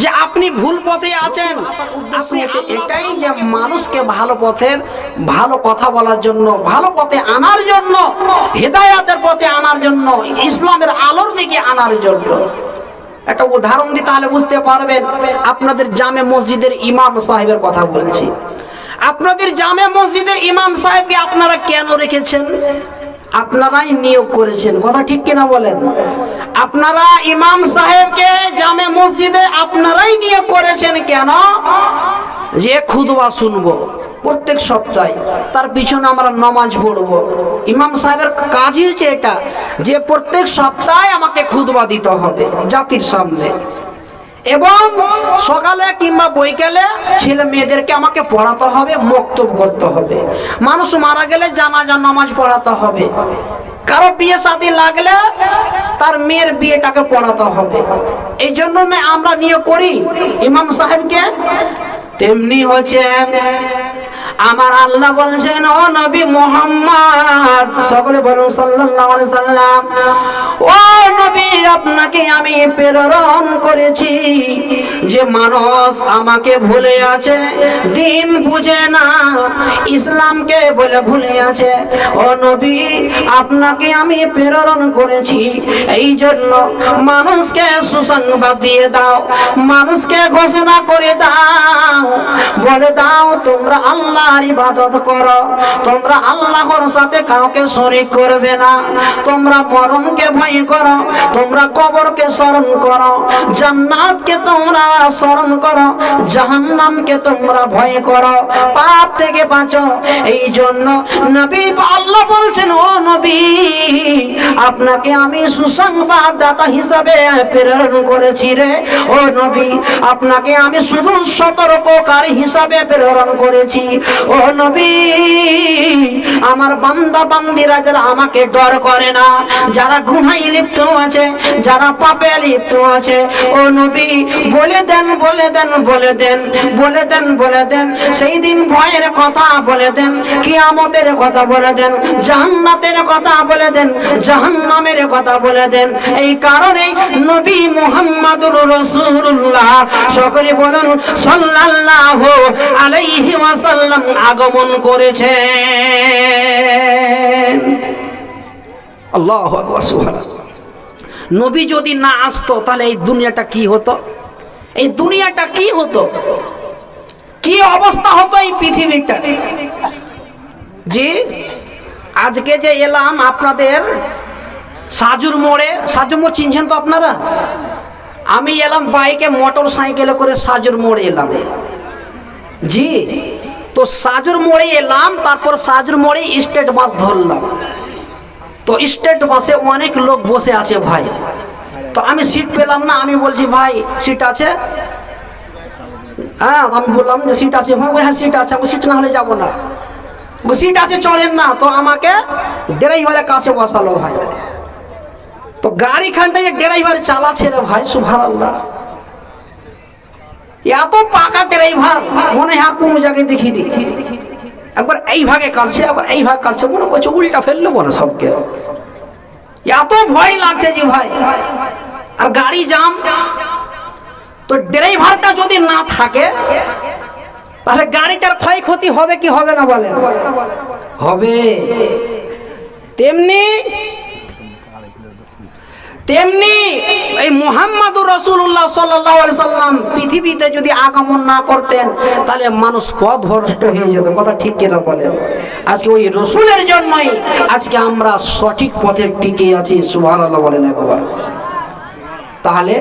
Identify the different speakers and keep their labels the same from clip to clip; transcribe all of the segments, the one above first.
Speaker 1: যে আপনি ভুল পথে আছেন। উদ্দেশ্য হচ্ছে এটাই যে মানুষকে ভালো পথের ভালো কথা বলার জন্য ভালো পথে আনার জন্য হেদায়াতের পথে আনার জন্য ইসলামের আলোর দিকে আনার জন্য। একটা উদাহরণ দিই তাহলে বুঝতে পারবেন আপনাদের জামে মসজিদের ইমাম সাহেবের কথা বলছি। আপনাদের জামে মসজিদের ইমাম সাহেবকে আপনারা কেন রেখেছেন? আপনারাই নিয়োগ করেছেন। কথা ঠিক কিনা বলেন? আপনারা ইমাম সাহেবকে জামে মসজিদে আপনারাই নিয়োগ করেছেন কেন? যে খুদবা শুনব প্রত্যেক সপ্তাহে, তার পিছনে আমরা নমাজ পড়ব। ইমাম সাহেবের কাজই হচ্ছে এটা, যে প্রত্যেক সপ্তাহে আমাকে খুদবা দিতে হবে জাতির সামনে। এবং সকালে কিংবা বৈকালে ছেলে মেয়েদেরকে আমাকে পড়াতে হবে, মক্তব করতে হবে। মানুষ মারা গেলে জানাজা, নামাজ পড়াতে হবে। কারও বিয়ে শাদী লাগলে তার মেয়ের বিয়েটাকে পড়াতে হবে। এই জন্য আমরা নিয়ে করি। ইমাম সাহেবকে। তেমনি হচ্ছে আমার আল্লাহ বলছেন, ও নবী মোহাম্মদ, সকলে বলুন, সাল্লাল্লাহু আলাইহি সাল্লাম, ও নবী, আপনাকে আমি প্রেরণ করেছি। যে মানুষ আমাকে ভুলে আছে, দিন বুঝে না, ইসলামকে বলে ভুলে আছে। ও নবী, আপনাকে আমি প্রেরণ করেছি। এই জন্য মানুষকে সুসংবাদ দিয়ে দাও, মানুষকে ঘোষণা করে দাও, বলে দাও, তোমরা আল্লাহর ইবাদত করো। তোমরা আল্লাহর সাথে কাউকে শরীক করবে না। তোমরা মরণকে ভয় করো। তোমরা কবরকে স্মরণ করো। জান্নাতকে তোমরা স্মরণ করো। জাহান্নামকে তোমরা ভয় করো। পাপ থেকে বাঁচো। এই জন্য নবী আল্লাহ বলছেন, ও নবী, আপনাকে আমি সুসংবাদদাতা হিসাবে প্রেরণ করেছি রে। ও নবী, আপনাকে আমি শুধু সতর্ককারী হিসাবে প্রেরণ করেছি। ও নবী, আমার বান্দা বান্দিরা যারা আমাকে ডর করে না, যারা গুনাই লিপ্ত আছে, যারা পাপে লিপ্ত আছে, ও নবী, বলে দেন বলে দেন বলে দেন বলে দেন বলে দেন, সেই দিন ভয়ের কথা বলে দেন, কিয়ামতের কথা বলে দেন জাহান্নাতের কথা বলে দেন, জাহান্নামের কথা বলে দেন, এই কারণে নবী মুহাম্মাদুর রাসূলুল্লাহ, সকলে বলুন, সাল্লাল্লাহু আলাইহি ওয়াসাল্লাম আগমন করেছেন। আল্লাহু নবী যদি না আসতো, তাহলে এই দুনিয়াটা কি হতো? এই দুনিয়াটা কি হতো? কি অবস্থা হতো এই পৃথিবীটা? জি, আজকে যে এলাম আপনাদের, সাজুর মোড়ে, সাজুর মোড় চিনছেন তো আপনারা? আমি এলাম বাইকে মোটর সাইকেলে করে সাজুর মোড়ে এলাম। জি তো সাজুর মোড়ে এলাম, তারপর সাজুর মোড়ে স্টেট বাস ধরলাম। তো স্টেট বাসে অনেক লোক বসে আছে ভাই। তো আমি সিট পেলাম না, আমি বলছি, ভাই সিট আছে? হ্যাঁ আমি বললাম যে সিট আছে। ভাই হ্যাঁ সিট আছে। আমি সিট না হলে যাব না। সিট আছে, চলেন না। তো আমাকে ড্রাইভারের কাছে বসালো ভাই। তো গাড়িখানটা যে ড্রাইভার চালাচ্ছে রে ভাই সুভার আল্লাহ এত পাকা ড্রাইভার মনে হয় কোনো জায়গায় দেখিনি। একবার এই ভাগে কাটছে একবার এই ভাগে কাটছে, মনে করছে উল্টা ফেলল মনে সবকে। এত ভয় লাগছে যে ভাই, আর গাড়ি জাম। তো ড্রাইভারটা যদি না থাকে, তাহলে গাড়িটার ক্ষয়ক্ষতি হবে কি হবে না বলেন? হবে। তেমনি তেমনি এই মোহাম্মদুর রসুল্লাহ সাল্লাম পৃথিবীতে যদি আগমন না করতেন, তাহলে মানুষ পথ ভ্রষ্ট হয়ে যেত। কথা ঠিক কিনা বলেন? আজকে ওই রসুলের জন্যই আজকে আমরা সঠিক পথে টিকে আছি সুভান আল্লাহ বলেন একবার। তাহলে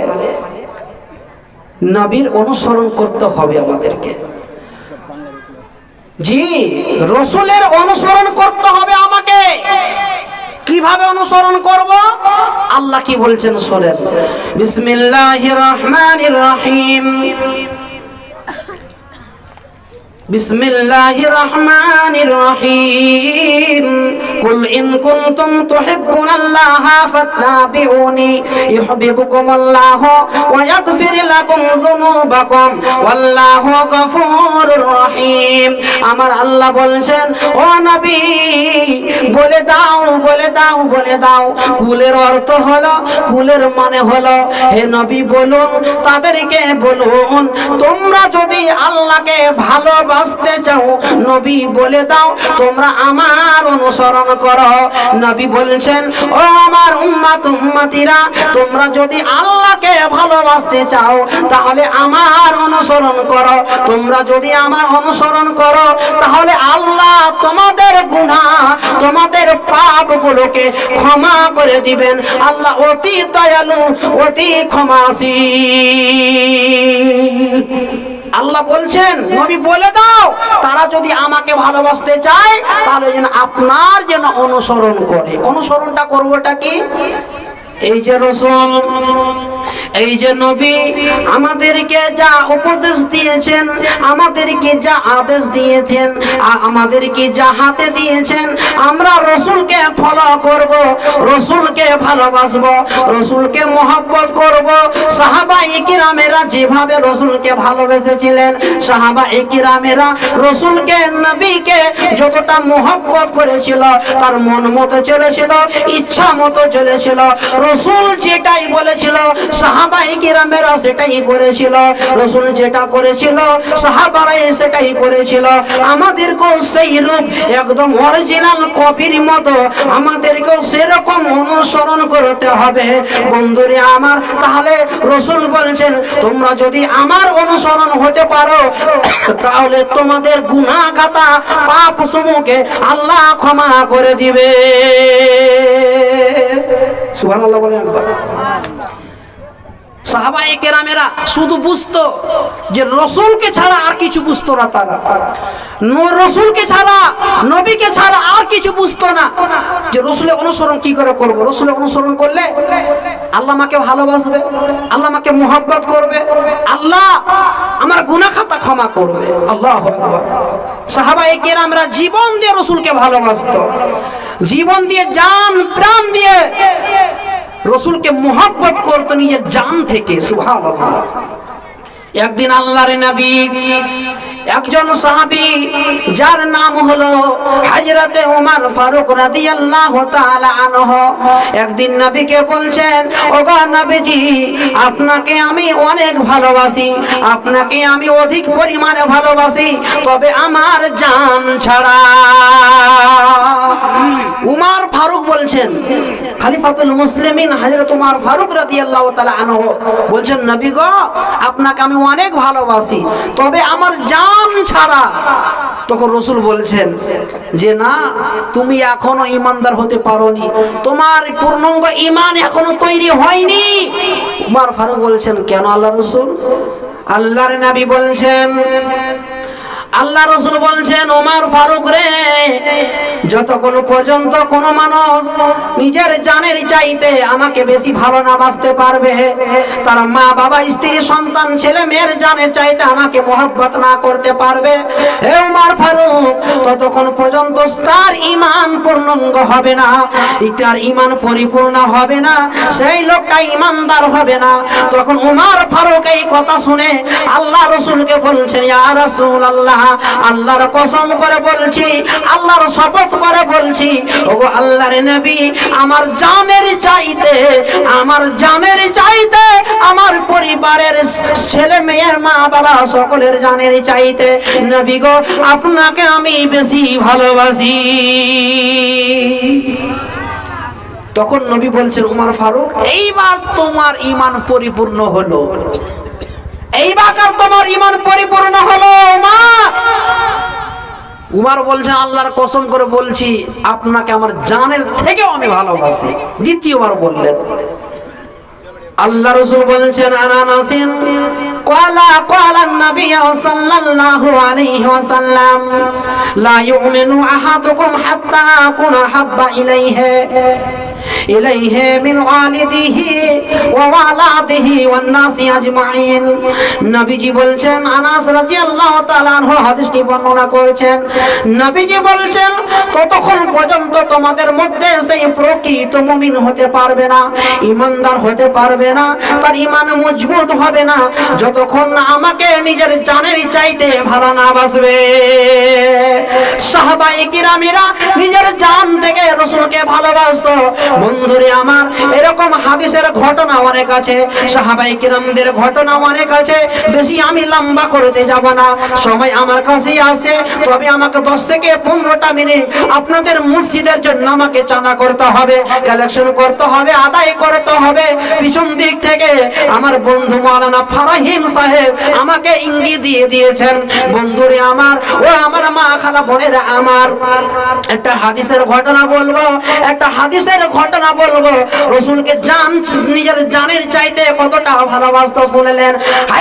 Speaker 1: নবীর অনুসরণ করতে হবে আমাদেরকে। জি, রসুলের অনুসরণ করতে হবে আমাকে। কীভাবে অনুসরণ করব? আল্লাহ কি বলছেন শোনেন। বিসমিল্লাহির রহমান রহিম। بسم الله الرحمن الرحيم قل إن كنتم تحبون الله فاتبعوني يحببكم الله ويغفر لكم ذنوبكم والله غفور رحيم আমার আল্লাহ বলছেন ও নবী বলে দাও বলে দাও বলে দাও কুলের অর্থ হলো কুলের মানে হলো হে নবী বলুন তাদেরকে বলুন তোমরা যদি আল্লাহকে ভালোবাসতে চাও, নবী বলে দাও, তোমরা আমার অনুসরণ করো। নবী বলছেন, ও আমার উম্মাত উম্মাতিরা, তোমরা যদি আল্লাহকে ভালোবাসতে চাও, তাহলে আমার অনুসরণ করো। তোমরা যদি আমার অনুসরণ করো, তাহলে আল্লাহ তোমাদের গুনাহ, তোমাদের পাপগুলোকে ক্ষমা করে দিবেন। আল্লাহ অতি দয়ালু, অতি ক্ষমাসীন আল্লাহ বলছেন, নবী বলে দাও, তারা যদি আমাকে ভালোবাসতে চায়, তাহলে যেন আপনার যেন অনুসরণ করে। অনুসরণটা করবোটা কি? এই যে রসুল এই যে নবী, আমাদেরকে যা উপদেশ দিয়েছেন, আমাদেরকে যা আদেশ দিয়েছেন আমাদেরকে যা হাতে দিয়েছেন, আমরা রসুলকে ফলো করব, রসুলকে ভালোবাসব, রসুলকে মোহাব্বত করব। সাহাবা ইকিরামেরা যেভাবে রসুলকে ভালোবেসেছিলেন, সাহাবা ইকিরামেরা রসুলকে, নবীকে যতটা মোহাব্বত করেছিল, তার মন মতো চলেছিল, ইচ্ছা মতো চলেছিল। রসুল যেটাই বলেছিল সাহাবাই কিরামেরা সেটাই করেছিল, রসুল যেটা করেছিল, সাহাবারাই সেটাই করেছিল। আমাদেরকেও সেই রূপ, একদম অরিজিনাল কপির মতো আমাদেরকেও সেরকম অনুসরণ করতে হবে। বন্ধুরে আমার, তাহলে রসুল বলছেন, তোমরা যদি আমার অনুসরণ হতে পারো, তাহলে তোমাদের খাতা পাপ সমূহকে আল্লাহ ক্ষমা করে দিবে। সুবহানাল্লাহ বলেন একবার। সাহাবায়ে কেরামেরা শুধু বুঝতো যে রসুলকে ছাড়া আর কিছু বুঝতো না তারা। রসুলকে ছাড়া, নবীকে ছাড়া আর কিছু বুঝতো না। যে রসুলের অনুসরণ কি করে করব? রসুলের অনুসরণ করলে আল্লাহ আমাকে ভালোবাসবে, আল্লাহ আমাকে মোহাব্বত করবে, আল্লাহ আমার গুনাহ খাতা ক্ষমা করবে। আল্লাহ সাহাবাই কেরামরা জীবন দিয়ে রসুলকে ভালোবাসত। জীবন দিয়ে জান, প্রাণ দিয়ে রসুলকে মোহাব্বত করতো নিজের জান থেকে সুহাল একদিন আল্লাহর নবী একজন সাহাবী, যার নাম হলো হযরতে ওমর ফারুক রাদিয়াল্লাহু তাআলা আনহু। একদিন নবীকে বলছেন, ওগো নবীজি, আপনাকে আমি অনেক ভালোবাসি, আপনাকে আমি অধিক পরিমাণে ভালোবাসি, তবে আমার জান ছাড়া। উমার ফারুক বলছেন, খালিফাতুল মুসলিমিন হযরত উমার ফারুক রাদিয়াল্লাহু তাআলা আনহু। বলছেন, নবী গো, আপনাকে আমি অনেক ভালোবাসি, তবে আমার জান ছাড়া। তখন রসুল বলছেন যে, না, তুমি এখনও ইমানদার হতে পারোনি। তোমার পূর্ণাঙ্গ ইমান এখনও তৈরি হয়নি। উমার ফারুক বলছেন, কেন আল্লাহ রসুল? আল্লাহর নাবি বলছেন আল্লাহ রসুল বলছেন, ওমার ফারুক রে, যতক্ষণ পর্যন্ত কোন মানুষ নিজের জানের চাইতে আমাকে বেশি ভালো না বাঁচতে পারবে, তার মা বাবা, স্ত্রী, সন্তান, ছেলে, মেয়ের জানের চাইতে আমাকে মোহব্বত না করতে পারবে, হে উমার ফারুক, ততক্ষণ পর্যন্ত তার ইমান পূর্ণাঙ্গ হবে না তার ইমান পরিপূর্ণ হবে না, সেই লোকটা ইমানদার হবে না। তখন উমার ফারুক এই কথা শুনে আল্লাহ রসুলকে বলছেন, ইয়া রাসূল আল্লাহ আল্লাহর কসম করে বলছি, আল্লাহর শপথ করে বলছি, ওগো আল্লাহর নবী, আমার জানের চাইতে, আমার জানের চাইতে, আমার পরিবারের ছেলে মেয়ের মা বাবা সকলের জানের চাইতে, নবী গো, আপনাকে আমি বেশি ভালোবাসি। তখন নবী বলছেন, উমার ফারুক, এইবার তোমার ইমান পরিপূর্ণ হলো। এইবার তোমার ইমান পরিপূর্ণ হলো মা উমার বলছেন আল্লাহর কসম করে বলছি, আপনাকে আমার জানের থেকেও আমি ভালোবাসি। দ্বিতীয়বার বললেন। আল্লাহ রসুল বলছেন আনানাসিন قال قال النبي صلى الله عليه وسلم لا يؤمن أحدكم حتى أكون أحب إليه إليه من والده ووالده والناس أجمعين নবীজি বলছেন আনাস রাদিয়াল্লাহু তাআলা আনহু হাদিসটি বর্ণনা করেছেন নবীজি বলছেন ততক্ষণ পর্যন্ত তোমাদের মধ্যে সেই প্রকৃত মুমিন হতে পারবে না ইমানদার হতে পারবে না তার ইমান মজবুত হবে না যতক্ষণ না আমাকে নিজের জানের চাইতে ভালো না বাসবে সাহাবাই কিরামিরা নিজের জান থেকে রসুলকে ভালোবাসতো। বন্ধুরে আমার, এরকম হাদিসের ঘটনা অনেক আছে সাহাবাই কিরামদের ঘটনা অনেক আছে, বেশি আমি লম্বা করতে যাব না, সময় আমার কাছেই আছে, তবে আমাকে দশ থেকে পনেরোটা মিনিট আপনাদের মসজিদের জন্য আমাকে চাঁদা করতে হবে, কালেকশন করতে হবে, আদায় করতে হবে, পিছন দিক থেকে আমার বন্ধু মাওলানা ফারাহিম সাহেব আমাকে ইঙ্গিত দিয়ে দিয়েছেন, বন্ধুরে আমার, ও আমার মা খালা বোনেরা আমার, একটা হাদিসের ঘটনা বলব, একটা হাদিসের ঘটনা বলব। রসুলকে জান, নিজের জানের চাইতে কতটা ভালোবাসতো শুনলেন।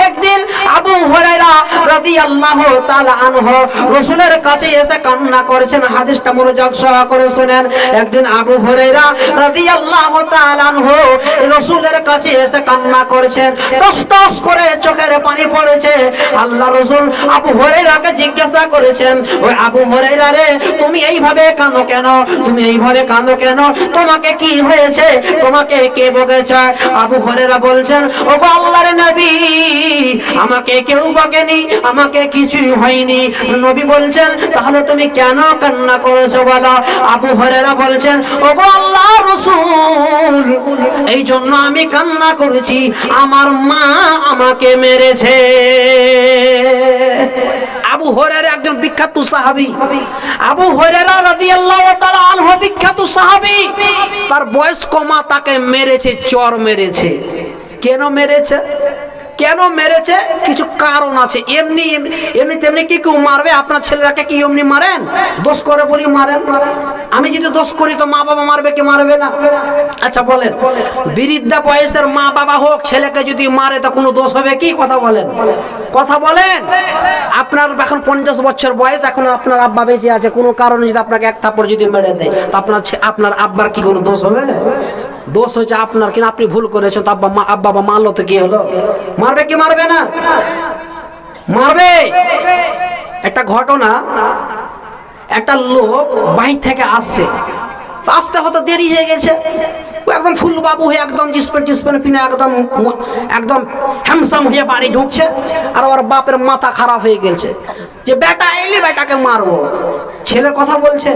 Speaker 1: একদিন আবু হুরায়রা রাদিয়াল্লাহু তাআলা আনহু রসুলের কাছে এসে কান্না করেছেন, হাদিসটা মনোযোগ সহকারে শুনেন। একদিন আবু হুরায়রা রাদিয়াল্লাহু তাআলা আনহু রসুলের কাছে এসে কান্না করেছেন, টস টস করে চোখের পানি পড়েছে। আল্লাহ রসুল আবু হুরায়রাকে জিজ্ঞাসা করেছেন, ওই আবু হুরায়রা রে, তুমি এইভাবে কাঁদো কেন? তুমি এইভাবে কাঁদো কেন? তোমাকে কি হয়েছে? তোমাকে কে বকেছে? আবু হুরায়রা বলছেন ও আল্লাহর নবী, আমাকে কেউ বকেনি, আমাকে কিছুই হয়নি। নবী বলছেন, তাহলে তুমি কেন কান্না করেছ বলো? আবু হরেরা বলছেন ও আল্লাহ রসুল এই জন্য আমি কান্না করেছি। আমার মা আমাকে মেরেছে। আবু হরের একজন বিখ্যাত সাহাবি। আবু হরেরা রাদিয়াল্লাহু তাআলা আনহু বিখ্যাত সাহাবি। তার বয়স্ক মা তাকে মেরেছে, চর মেরেছে। কেন মেরেছে? কেন মেরেছে? কিছু কারণ আছে। এমনি এমনি তেমনি কি কেউ মারবে? আপনার ছেলেরাকে কি এমনি মারেন? দোষ করে বলি মারেন। আমি যদি দোষ করি তো মা বাবা মারবে কি মারবে না? আচ্ছা বলেন। বৃদ্ধা বয়সের মা বাবা হোক, ছেলেকে যদি মারে তো কোনো দোষ হবে কি? কথা বলেন। কথা বলেন। আপনার এখন পঞ্চাশ বছর বয়স, এখন আপনার আব্বা বেঁচে আছে। কোনো কারণে যদি আপনাকে এক থাপ্পড় যদি মেরে দেয়, তো আপনার আপনার আব্বার কি কোনো দোষ হবে? দোষ হয়েছে আপনার কিনা আপনি ভুল করেছেন তো আব্বা মা আব্বা বা মারলো তো কি হলো। মারবে কি মারবে না? মারবে! একটা ঘটনা, একটা লোক বাহির থেকে আসছে। আসতে হয়তো দেরি হয়ে গেছে। ও একদম ফুল বাবু হয়ে একদম জিসপেন টিসপেন পিনে একদম একদম হ্যামসাম হয়ে বাড়ি ঢুকছে, আর ওর বাপের মাথা খারাপ হয়ে গেছে। যে, বেটা, এলে বেটাকে মারবো। ছেলের কথা বলছে।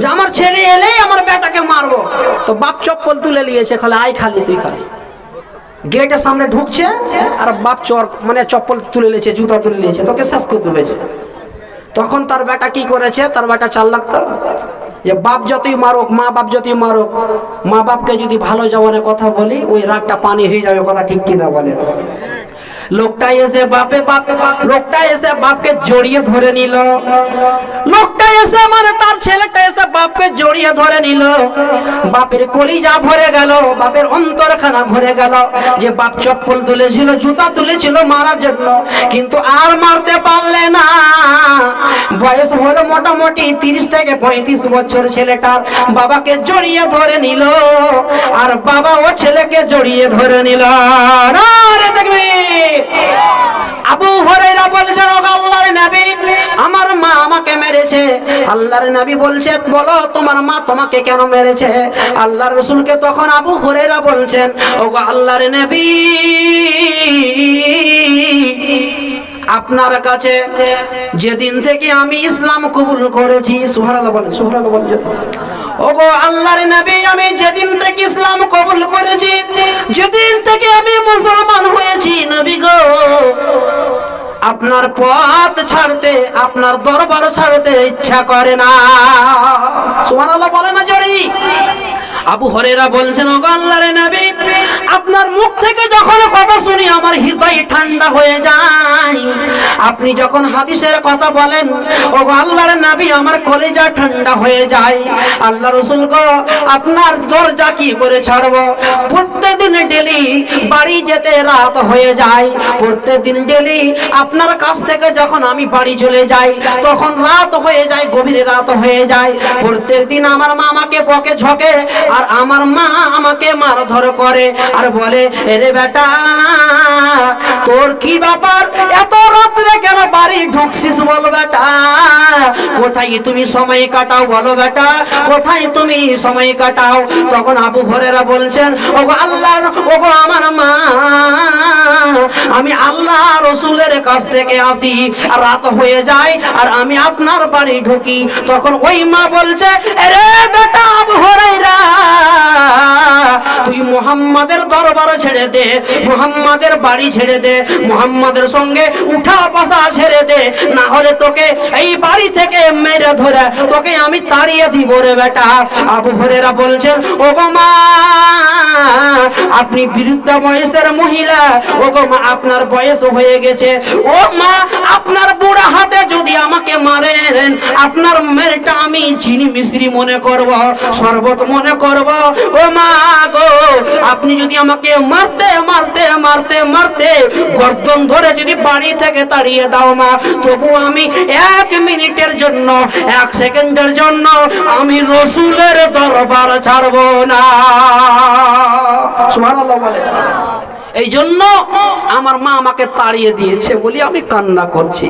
Speaker 1: যে আমার ছেলে এলেই আমার বেটাকে মারবো। তো বাপ চপ্পল তুলে নিয়েছে, খালি আই খালি, তুই খালি। গেটের সামনে ঢুকছে, আর বাপ চর মানে চপ্পল তুলে নিয়েছে, জুতা তুলে নিয়েছে, তোকে শেষ করে তুলেছে তখন তার বেটা কি করেছে, তার বেটা চাল লাগতো, যে বাপ যতই মারুক, মা বাপ যতই মারুক, মা বাপকে যদি ভালো জবানে কথা বলি, ওই রাগটা পানি হয়ে যাবে, কথা ঠিক কিনা বলে। লোকটা এসে বাপে বাপ, লোকটা এসে বাপকে জড়িয়ে ধরে নিল। লোকটা এসে মানে তার ছেলেটা এসে বাপকে জড়িয়ে ধরে নিল। বাপের কলিজা ভরে গেল, বাপের অন্তরখানা ভরে গেল। যে বাপ চপ্পল তুলেছিল, জুতা তুলেছিল মারার জন্য, কিন্তু আর মারতে পারলে না। বয়স হলো মোটামুটি তিরিশ থেকে পঁয়ত্রিশ বছর ছেলেটার। বাবাকে জড়িয়ে ধরে নিল, আর বাবা ও ছেলেকে জড়িয়ে ধরে নিল। দেখবি আবু হরাইরা বলছেন ও আল্লাহর নবী, আমার মা আমাকে মেরেছে। আল্লাহর নবী বলছে, বলো, তোমার মা তোমাকে কেন মেরেছে? আল্লাহর রসুলকে তখন আবু হরাইরা বলছেন ও আল্লাহর নবী, আপনার কাছে যেদিন থেকে আমি ইসলাম কবুল করেছি সুহারাল্লাহ বলেন সুহারাল্লাহ বলেন। ওগো আল্লাহর নবী, আমি যেদিন থেকে ইসলাম কবুল করেছি, যেদিন থেকে আমি মুসলমান হয়েছি, নবী গো, আপনার পথ ছাড়তে, আপনার দরবার ছাড়তে ইচ্ছা করে না। সুবহানাল্লাহ বলে না জরি? আবু হরেরা বলছেন ও আল্লাহর আপনার মুখ থেকে যখন কথা শুনি আমার হৃদয় ঠান্ডা হয়ে যায়। আপনি যখন হাদিসের কথা বলেন ও আল্লাহর নবী, আমার কলেজা ঠান্ডা হয়ে যায়। আল্লাহ রসুল গো, আপনার দরজা কি করে ছাড়বো? প্রত্যেকদিন ডেলি বাড়ি যেতে রাত হয়ে যায়। প্রত্যেকদিন ডেলি আপনার কাছ থেকে যখন আমি বাড়ি চলে যাই, তখন রাত হয়ে যায়, গভীর রাত হয়ে যায়। প্রত্যেকদিন আমার মা আমাকে বকে ঝকে আর আমার মা আমাকে মারধর করে আর বলে, এরে বেটা, তোর কি ব্যাপার? এত রাত্রে কেন বাড়ি ঢুকছিস বল বেটা? কোথায় তুমি সময় কাটাও বলো বেটা? কোথায় তুমি সময় কাটাও? তখন আবু হরেরা বলছেন, ওগো আল্লাহর, ওগো আমার মা, আমি আল্লাহ রসুলের কাছ থেকে আসি, রাত হয়ে যায় আর আমি আপনার বাড়ি ঢুকি। তখন ওই মা বলছে আরে বেটা আবু হরাইরা তুই মুহাম্মাদের দরবার ছেড়ে দে, মুহাম্মাদের বাড়ি ছেড়ে দে, মুহাম্মাদের সঙ্গে উঠা বসা ছেড়ে দে। না হলে তোকে এই বাড়ি থেকে মেরে ধরে তোকে আমি তাড়িয়ে দিব রে বেটা। আবু হরেরা বলছেন ও গো আপনি বৃদ্ধ বয়সের মহিলা ও গো আপনার বয়স হয়ে গেছে। ও মা, আপনার বুড়া হাতে যদি আমাকে মারেন, আপনার মেয়েটা আমি চিনি মিশ্রি মনে করব, শরবত মনে করব ও মা গো, আপনি যদি আমাকে মারতে মারতে মারতে মারতে গর্দন ধরে যদি বাড়ি থেকে তাড়িয়ে দাও মা, তবু আমি এক মিনিটের জন্য, এক সেকেন্ডের জন্য আমি রসুলের দরবার ছাড়বো না। সুবহানাল্লাহ বলে। এই জন্য আমার মা আমাকে তাড়িয়ে দিয়েছে বলি আমি কান্না করছি।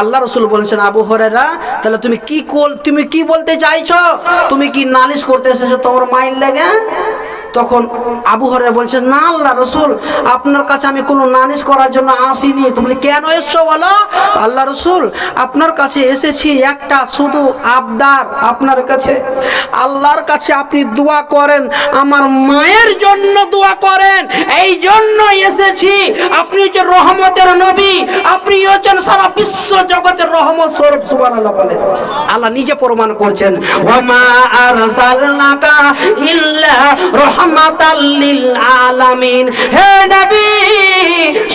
Speaker 1: আল্লাহ রসুল বলছেন, আবু হরেরা তাহলে তুমি কি কল তুমি কি বলতে চাইছ? তুমি কি নালিশ করতে এসেছ তোমার মাইল লেগে? তখন আবু হরে বলছে, না আল্লাহ রসুল, আপনার কাছে আমি কোনো নালিশ করার জন্য আসিনি। তুমি কেন এসছো বলো? আল্লাহ রসুল, আপনার কাছে এসেছি একটা শুধু আবদার আপনার কাছে। আল্লাহর কাছে আপনি দোয়া করেন, আমার মায়ের জন্য দোয়া করেন। এই জন্য এসেছি। আপনি হচ্ছেন রহমতের নবী, আপনি হচ্ছেন সারা বিশ্ব জগতের রহমত স্বরূপ, সুবহানাল্লাহ বলে আল্লাহ নিজে প্রমাণ করছেন ইল্লা রাহমাতাল লিল আলামিন। হে নবী,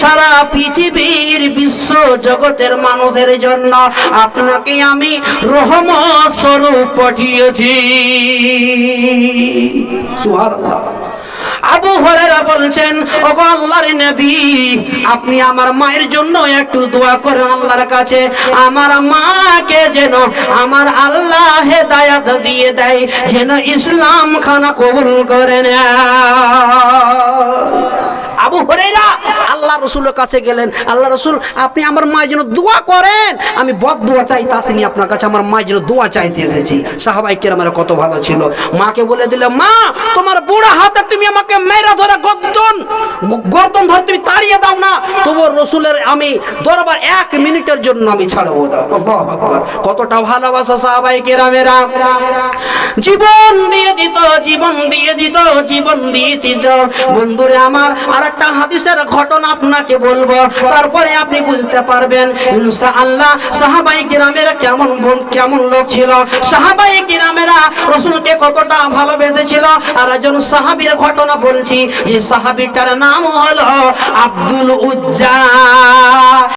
Speaker 1: সারা পৃথিবীর বিশ্ব জগতের মানুষের জন্য আপনাকে আমি রহমত স্বরূপ পাঠিয়েছি। সুবহানাল্লাহ। আবু হরেরা বলছেন, ওগো আল্লাহর নবী, আপনি আমার মায়ের জন্য একটু দোয়া করেন আল্লাহর কাছে। আমার মাকে যেন আমার আল্লাহ হেদায়াত দিয়ে দেয়, যেন ইসলাম খানা কবুল করে নেয়। আবু হরেরা আল্লাহ রসুলের কাছে গেলেন। আল্লাহ রসুল, আপনি আমার মায়ের জন্য দোয়া করেন। আমি বদ দোয়া চাইতে আসিনি আপনার কাছে, আমার মায়ের জন্য দোয়া চাইতে এসেছি। সাহাবাই কেরামের কত ভালো ছিল। মাকে বলে দিলে, মা, তোমার বুড়া হাতে তুমি আমাকে মেরা ধরে গর্দন গর্দন ধরে তুমি তাড়িয়ে দাও না। তবু রসুলের আমি দরবার এক মিনিটের জন্য আমি ছাড়বো। কতটা ভালোবাসা সাহাবাই কেরামেরা। জীবন দিয়ে দিত, জীবন দিয়ে দিত, জীবন দিয়ে দিত। বন্ধুরে আমার আর একটা হাদিসের ঘটনা আপনাকে বলব। তারপরে আপনি বুঝতে পারবেন, ইনশাআল্লাহ সাহাবাই কিরামেরা কেমন কেমন লোক ছিল। সাহাবাই কিরামেরা রসুলকে কতটা ভালোবেসেছিল, আর একজন সাহাবির ঘটনা বলছি, যে সাহাবিটার নাম হলো আব্দুল উজ্জা।